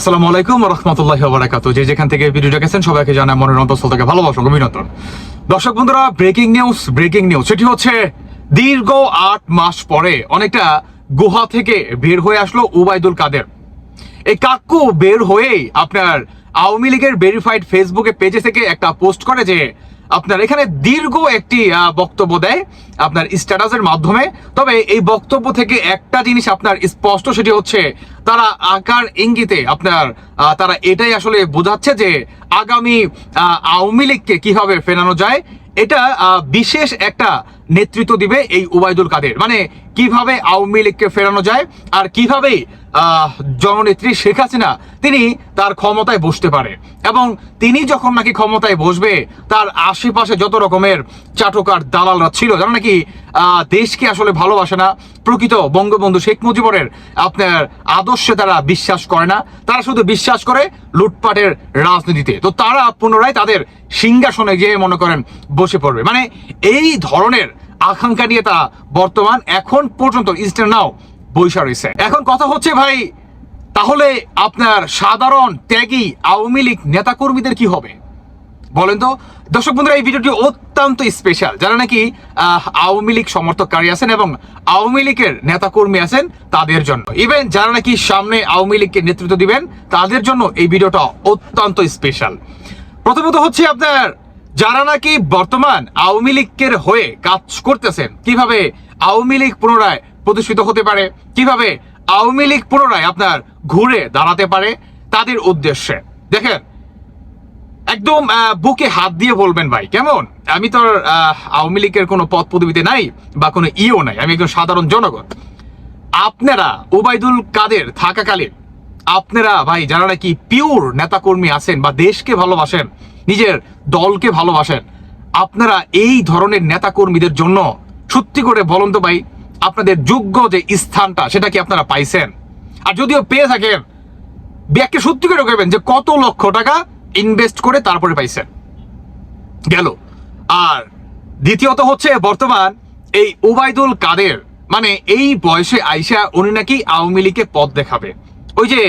আসসালামু আলাইকুম রহমতুল্লাহ বারাকাত যে যেখান থেকে ভিডিও দেখেছেন, সবাইকে জানাই মনের অন্তঃস্থল থেকে ভালোবাসা, অভিনন্দন। দর্শক বন্ধুরা ব্রেকিং নিউজ ব্রেকিং নিউজ সেটি হচ্ছে, দীর্ঘ আট মাস পরে অনেকটা গুহা থেকে বের হয়ে আসলো উবাইদুল কাদের। এই কাকু বের হয়েই আপনার আওয়ামী লীগের ভেরিফাইড ফেসবুকে পেজে থেকে একটা পোস্ট করে যে আপনার এখানে দীর্ঘ একটি বক্তব্য দেয় আপনার স্ট্যাটাসের মাধ্যমে। তবে এই বক্তব্য থেকে একটা জিনিস আপনার স্পষ্ট, সেটি হচ্ছে তারা আকার ইঙ্গিতে আপনার তারা এটাই আসলে বোঝাচ্ছে যে আগামী আওয়ামী লীগকে কীভাবে ফেরানো যায়। এটা বিশেষ একটা নেতৃত্ব দিবে এই উবাইদুল কাদের। মানে কীভাবে আওয়ামী লীগকে ফেরানো যায় আর কীভাবে জননেত্রী শেখ হাসিনা, তিনি তার ক্ষমতায় বসতে পারে। এবং তিনি যখন নাকি ক্ষমতায় বসবে, তার আশেপাশে যত রকমের চাটকার দালালরা ছিল, যারা নাকি দেশকে আসলে ভালোবাসে না, প্রকৃত বঙ্গবন্ধু শেখ মুজিবরের আপনার আদর্শে তারা বিশ্বাস করে না, তারা শুধু বিশ্বাস করে লুটপাটের রাজনীতিতে। তো তারা পুনরায় তাদের সিংহাসনে গিয়ে মনে করেন বসে পড়বে। মানে এই ধরনের আকাঙ্ক্ষা নিয়ে তা বর্তমান, এখন পর্যন্ত ইস্টার নাও বৈশা রয়েছে। এখন কথা হচ্ছে ভাই, তাহলে আপনার সাধারণ ত্যাগী আওয়ামী লীগ নেতাকর্মীদের কি হবে? বলেন তো। দর্শক বন্ধুরা, এই ভিডিওটি অত্যন্ত স্পেশাল যারা নাকি আওয়ামী লীগ সমর্থককারী আছেন এবং আওয়ামী লীগের নেতাকর্মী আছেন, তাদের জন্য। ইভেন যারা নাকি সামনে আওয়ামী লীগকে নেতৃত্ব দিবেন, তাদের জন্য এই ভিডিওটা অত্যন্ত স্পেশাল প্রথমত হচ্ছে আপনার যারা নাকি বর্তমান আওয়ামী লীগের হয়ে কাজ করতেছেন, কীভাবে আওয়ামী লীগ পুনরায় প্রতিষ্ঠিত হতে পারে, কীভাবে আওয়ামী লীগ পুনরায় আপনার ঘুরে দাঁড়াতে পারে, তাদের উদ্দেশ্যে। দেখেন, একদম বুকে হাত দিয়ে বলবেন ভাই, কেমন? আমি তো আওয়ামী লীগের কোনো পদ পদবিতে নাই বা কোনো ইও নাই, আমি একজন সাধারণ জনগণ। আপনারা ওবায়দুল কাদের থাকাকালীন, আপনারা ভাই, যারা নাকি পিওর নেতাকর্মী আছেন বা দেশকে ভালোবাসেন নিজের দলকে ভালোবাসেন। আপনারা এই ধরনের নেতাকর্মীদের জন্য সত্যি করে বলুন তো ভাই, আপনাদের যোগ্য যে স্থানটা, সেটা কি আপনারা পাইছেন? আর যদিও পেয়ে থাকেন, ব্যাগকে সত্যি করে করবেন যে কত লক্ষ টাকা ইনভেস্ট করে তারপরে পাইছেন। গেল। আর দ্বিতীয়ত হচ্ছে বর্তমান এই ওবায়দুল কাদের মানে এই বয়সে আইসা উনি নাকি আওয়ামী লীগকে পথ দেখাবে। ওই যে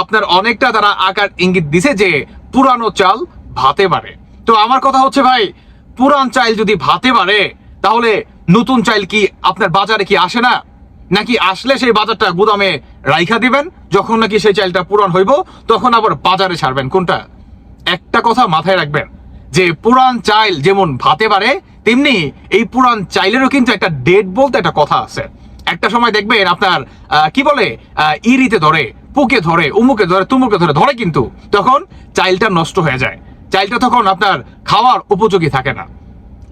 আপনার অনেকটা তারা আকার ইঙ্গিত দিছে যে পুরানো চাল ভাতে বাড়ে। তো আমার কথা হচ্ছে ভাই, পুরান চাইল যদি ভাতে বাড়ে, তাহলে নতুন চাইল কি আপনার বাজারে কি আসে না? নাকি আসলে সেই বাজারটা গুদামে রাইখা দিবেন, যখন নাকি সেই চাইলটা পুরান হইব, তখন আবার বাজারে ছাড়বেন? কোনটা? একটা কথা মাথায় রাখবেন, যে পুরান চাইল যেমন ভাতে পারে তেমনি এই পুরান চাইলেরও কিন্তু একটা ডেট বলতে একটা কথা আছে। একটা সময় দেখবেন আপনার কি বলে ইরিতে ধরে, পুকে ধরে, উমুকে ধরে, তুমুকে ধরে ধরে কিন্তু তখন চাইলটা নষ্ট হয়ে যায়। চাইলটা তখন আপনার খাওয়ার উপযোগী থাকে না।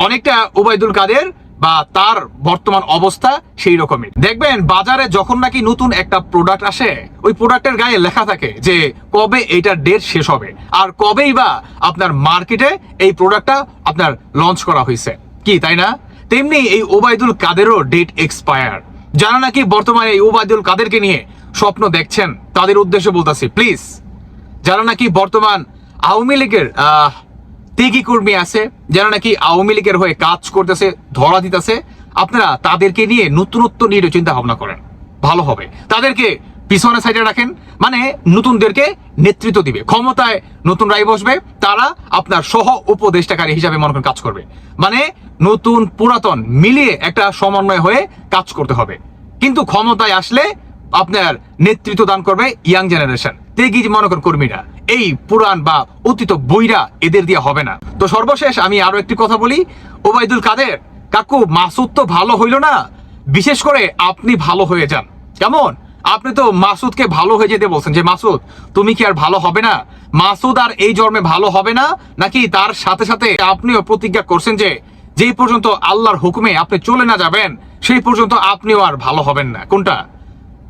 অনেকটা উবাইদুল কাদের বা তার বর্তমান অবস্থা সেই রকমই। দেখবেন বাজারে যখন নাকি নতুন একটা প্রোডাক্ট আসে, ওই প্রোডাক্টের গায়ে লেখা থাকে যে, কবে এইটার ডেট শেষ হবে? আর কবেই বা আপনার মার্কেটে এই প্রোডাক্টটা আপনার লঞ্চ করা হয়েছে। কি, তাই না? তেমনি এই ওবায়দুল কাদেরও ডেট এক্সপায়ার যারা নাকি বর্তমানে এই ওবায়দুল কাদেরকে নিয়ে স্বপ্ন দেখছেন, তাদের উদ্দেশ্যে বলতেছি প্লিজ যারা নাকি বর্তমান আওয়ামী লীগের ত্যাগী কর্মী আছে, যারা নাকি আওয়ামী লীগের হয়ে কাজ করতেছে, ধরা দিতেছে। আপনারা তাদেরকে নিয়ে নতুনত্ব নিয়ে চিন্তা ভাবনা করেন। ভালো হবে। তাদেরকে পিছনে সাইডে রাখেন। মানে নতুনদেরকে নেতৃত্ব দিবে। ক্ষমতায় নতুন রায় বসবে। তারা আপনার সহ উপদেষ্টাকারী হিসাবে মনে করেন কাজ করবে। মানে নতুন পুরাতন মিলিয়ে একটা সমন্বয় হয়ে কাজ করতে হবে। কিন্তু ক্ষমতায় আসলে আপনার নেতৃত্ব দান করবে ইয়াং জেনারেশন। তেগি মনে করেন কর্মীরা। এই পুরাণ বা অতীত বইরা এদের দিয়ে হবে না। তো সর্বশেষ আমি আরও একটি কথা বলি, ওবায়দুল কাদের, কাকু, মাসুদ তো ভালো হইল না? বিশেষ করে আপনি ভালো হয়ে যান। কেমন? আপনি তো মাসুদকে ভালো হয়ে যেতে বলছেন। যে, মাসুদ, তুমি কি আর ভালো হবে না? মাসুদ আর এই জন্মে ভালো হবে না? নাকি তার সাথে সাথে আপনিও প্রতিজ্ঞা করছেন যে, যেই পর্যন্ত আল্লাহর হুকুমে আপনি চলে না যাবেন, সেই পর্যন্ত আপনিও আর ভালো হবেন না? কোনটা?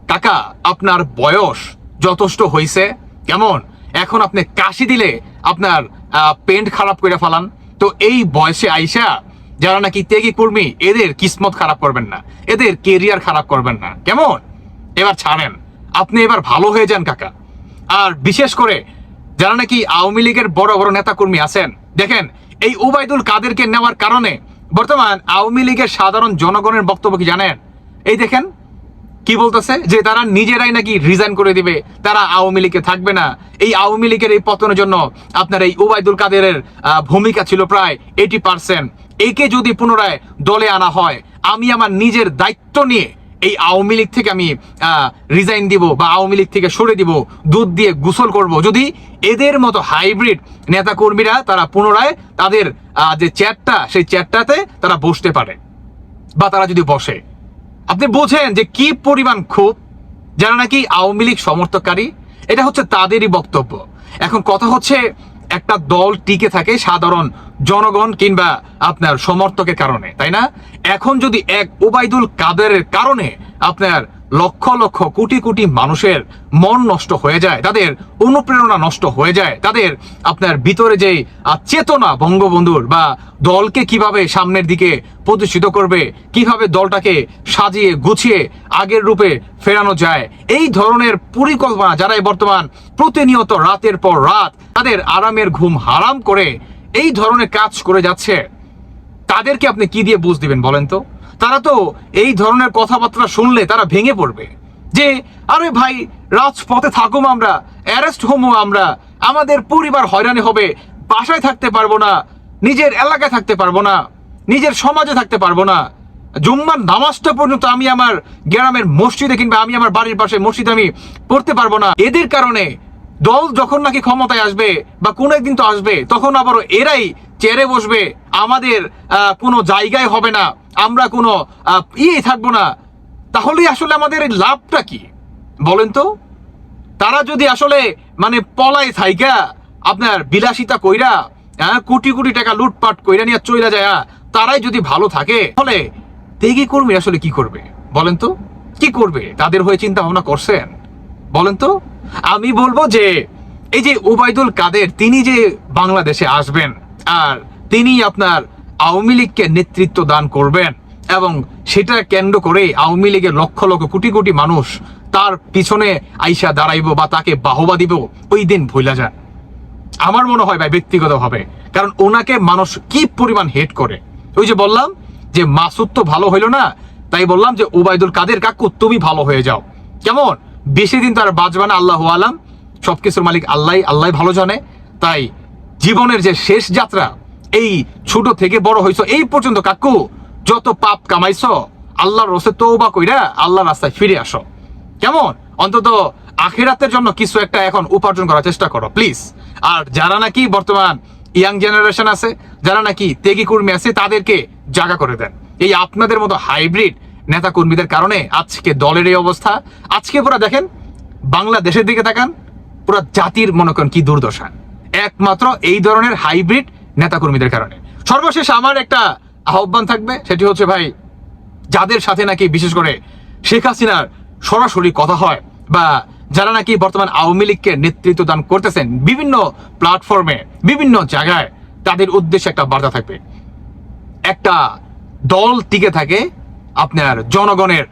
কাকা, আপনার বয়স যথেষ্ট হইছে। কেমন? এখন আপনি কাশি দিলে আপনার পেন্ট খারাপ করে ফেলান। তো এই বয়সে আইসা যারা নাকি ত্যাগী কর্মী, এদের কিসমত খারাপ করবেন না। এদের কেরিয়ার খারাপ করবেন না। কেমন? এবার ছাড়েন। আপনি এবার ভালো হয়ে যান, কাকা। আর বিশেষ করে যারা নাকি আওয়ামী লীগের বড় বড় নেতা কর্মী আছেন, দেখেন, এই উবাইদুল কাদেরকে নেওয়ার কারণে বর্তমান আওয়ামী লীগের সাধারণ জনগণের বক্তব্য কি জানেন? এই দেখেন কি বলতেছে? যে তারা নিজেরাই নাকি রিজাইন করে দিবে, তারা আওয়ামী লীগে থাকবে না। এই আওয়ামী লীগের এই পতনের জন্য আপনার এই ওবায়দুল কাদেরের ভূমিকা ছিল প্রায় এইটি পার্সেন্ট একে যদি পুনরায় দলে আনা হয়, আমি আমার নিজের দায়িত্ব নিয়ে এই আওয়ামী লীগ থেকে আমি রিজাইন দিব বা আওয়ামী লীগ থেকে সরে দিব, দুধ দিয়ে গোসল করব। যদি এদের মতো হাইব্রিড নেতা কর্মীরা তারা পুনরায় তাদের যে চ্যাটটা সেই চ্যাটটাতে তারা বসতে পারে বা তারা যদি বসে। আপনি বোঝেন যে কি পরিমাণ ক্ষোভ, যারা নাকি আওয়ামী লীগ সমর্থককারী, এটা হচ্ছে তাদেরই বক্তব্য। এখন কথা হচ্ছে, একটা দল টিকে থাকে সাধারণ জনগণ কিংবা আপনার সমর্থকের কারণে, তাই না? এখন যদি এক ওবায়দুল কাদের কারণে আপনার লক্ষ লক্ষ কোটি কোটি মানুষের মন নষ্ট হয়ে যায়, তাদের অনুপ্রেরণা নষ্ট হয়ে যায়, তাদের আপনার ভিতরে যে চেতনা বঙ্গবন্ধুর বা দলকে কীভাবে সামনের দিকে প্রতিষ্ঠিত করবে, কীভাবে দলটাকে সাজিয়ে গুছিয়ে আগের রূপে ফেরানো যায়, এই ধরনের পরিকল্পনা যারা বর্তমান প্রতিনিয়ত রাতের পর রাত তাদের আরামের ঘুম হারাম করে এই ধরনের কাজ করে যাচ্ছে। তাদেরকে আপনি কি দিয়ে বুঝ দিবেন বলেন তো? তারা তো এই ধরনের কথাবার্তা শুনলে তারা ভেঙে পড়বে। যে, আরে ভাই, রাজপথে থাকুম আমরা, অ্যারেস্ট হমো আমরা, আমাদের পরিবার হয়রানি হবে, বাসায় থাকতে পারব না, নিজের এলাকায় থাকতে পারব না, নিজের সমাজে থাকতে পারব না। জুম্মার নামাজটা পর্যন্ত আমি আমার গ্রামের মসজিদে কিংবা আমি আমার বাড়ির পাশে মসজিদে আমি পড়তে পারব না। এদের কারণে দল যখন নাকি ক্ষমতায় আসবে বা কোনো একদিন তো আসবে, তখন আবারও এরাই চেয়ারে বসবে, আমাদের কোনো জায়গায় হবে না, আমরা কোনো ইয়ে থাকব না। তাহলে আসলে আমাদের লাভটা কি? বলেন তো। তারা যদি আসলে মানে পলায় থাইকা, আপনার বিলাসিতা কইরা হ্যাঁ কোটি কোটি টাকা লুটপাট কইরা নিয়ে চইলা যায় তারাই যদি ভালো থাকে, তাহলে তেগি কর্মী আসলে কি করবে? বলেন তো। কি করবে? তাদের হয়ে চিন্তা ভাবনা করছেন? বলেন তো। আমি বলব যে, এই যে ওবায়দুল কাদের, তিনি যে বাংলাদেশে আসবেন, আর তিনি আপনার আওয়ামী লীগকে নেতৃত্ব দান করবেন, এবং সেটা কেন্দ্র করে আওয়ামী লীগের লক্ষ লক্ষ কোটি কোটি মানুষ তার পিছনে আইসা দাঁড়াইব বা তাকে বাহবা দিব, ওই দিন ভুলা যান আমার মনে হয় ভাই, ব্যক্তিগতভাবে। কারণ ওনাকে মানুষ কি পরিমাণ হেট করে? ওই যে বললাম যে, মাসুদ তো ভালো হইল না, তাই বললাম যে, ওবায়দুল কাদের কাকু, তুমি ভালো হয়ে যাও। কেমন? বেশি দিন তার বাজবানা আল্লাহ আলাম। সবকিছুর মালিক আল্লাহ আল্লাহ ভালো জানে। তাই জীবনের যে শেষ যাত্রা, এই ছোট থেকে বড় হইছো, এই পর্যন্ত কাকু, যত পাপ কামাইছো, আল্লাহর রসে তৌবা কইরা আল্লাহর রাস্তায় ফিরে আসো। কেমন? অন্তত আখেরাতের জন্য কিছু একটা এখন উপার্জন করার চেষ্টা করো প্লিজ আর যারা নাকি বর্তমান ইয়াং জেনারেশন আছে, যারা নাকি তেগি কর্মী আছে, তাদেরকে জাগা করে দেন। এই আপনাদের মতো হাইব্রিড নেতা কর্মীদের কারণে আজকে দলের এই অবস্থা। আজকে পুরো দেখেন, বাংলাদেশের দিকে তাকান, পুরো জাতির মনে করেন কি দুর্দশা। একমাত্র এই ধরনের হাইব্রিড নেতা কর্মীদের কারণে। সর্বশেষ আমার একটা আহ্বান থাকবে, সেটি হচ্ছে ভাই, যাদের সাথে নাকি বিশেষ করে শেখ হাসিনার সরাসরি কথা হয়, বা যারা নাকি বর্তমান আওয়ামী লীগকে নেতৃত্ব দান করতেছেন, বিভিন্ন প্ল্যাটফর্মে বিভিন্ন জায়গায়, তাদের উদ্দেশ্যে একটা বার্তা থাকবে। একটা দল টিকে থাকে আপনার জনগণের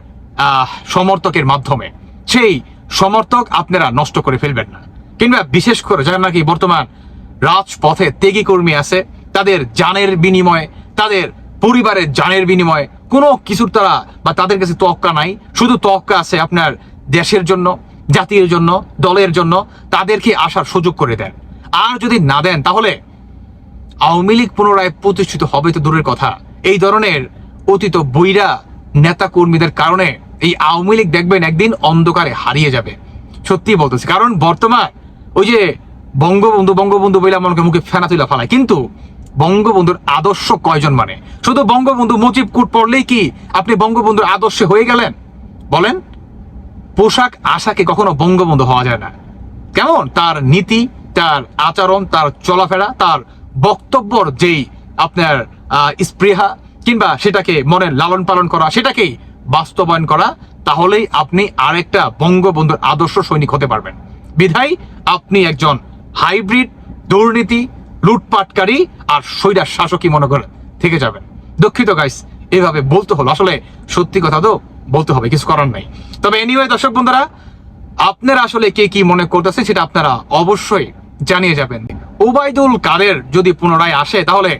সমর্থকের মাধ্যমে। সেই সমর্থক আপনারা নষ্ট করে ফেলবেন না। কিংবা বিশেষ করে যারা নাকি বর্তমান রাজপথে ত্যাগী কর্মী আছে, তাদের জানের বিনিময়ে, তাদের পরিবারের জানের বিনিময়ে কোনো কিছুর তারা বা তাদের কাছে তক্কা নাই। শুধু তক্কা আছে আপনার দেশের জন্য, জাতির জন্য, দলের জন্য, তাদেরকে আসার সুযোগ করে দেন। আর যদি না দেন, তাহলে আওয়ামী লীগ পুনরায় প্রতিষ্ঠিত হবে তো দূরের কথা। এই ধরনের অতীত বইরা নেতা কর্মীদের কারণে এই আওয়ামী লীগ দেখবেন একদিন অন্ধকারে হারিয়ে যাবে। সত্যি বলতেছি, কারণ বর্তমান ওই যে বঙ্গবন্ধু বঙ্গবন্ধু বলে আমাকে মুখে ফেনা তুলা ফালায়, কিন্তু বঙ্গবন্ধুর আদর্শ কয়জন মানে? শুধু বঙ্গবন্ধু মুজিব কুট পড়লেই কি আপনি বঙ্গবন্ধুর আদর্শে হয়ে গেলেন? বলেন, পোশাক আশাকে কখনো বঙ্গবন্ধু হওয়া যায় না। কেমন? তার নীতি, তার আচরণ, তার চলাফেরা, তার বক্তব্যর যেই আপনার স্পৃহা কিংবা সেটাকে মনে লালন পালন করা, সেটাকেই বাস্তবায়ন করা, তাহলেই আপনি আরেকটা বঙ্গবন্ধুর আদর্শ সৈনিক হতে পারবেন। বিধায় আপনি একজন হাইব্রিড দুর্নীতি লুটপাটকারী আর সৈরার শাসকই মনে করে থেকে যাবেন। দুঃখিত গাইস এভাবে বলতে হলো। আসলে সত্যি কথা তো বলতে হবে, কিছু করার নাই। তবে এনিওয়ে দর্শক বন্ধুরা, আপনারা আসলে কে কি মনে করতেছে সেটা আপনারা অবশ্যই জানিয়ে যাবেন। ওবায়দুল কাদের যদি পুনরায় আসে, তাহলে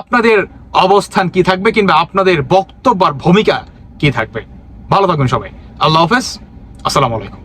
আপনাদের অবস্থান কি থাকবে কিংবা আপনাদের বক্তব্য ভূমিকা কি থাকবে? ভালো থাকবেন সবাই। আল্লাহ হাফেজ। আসসালামু আলাইকুম।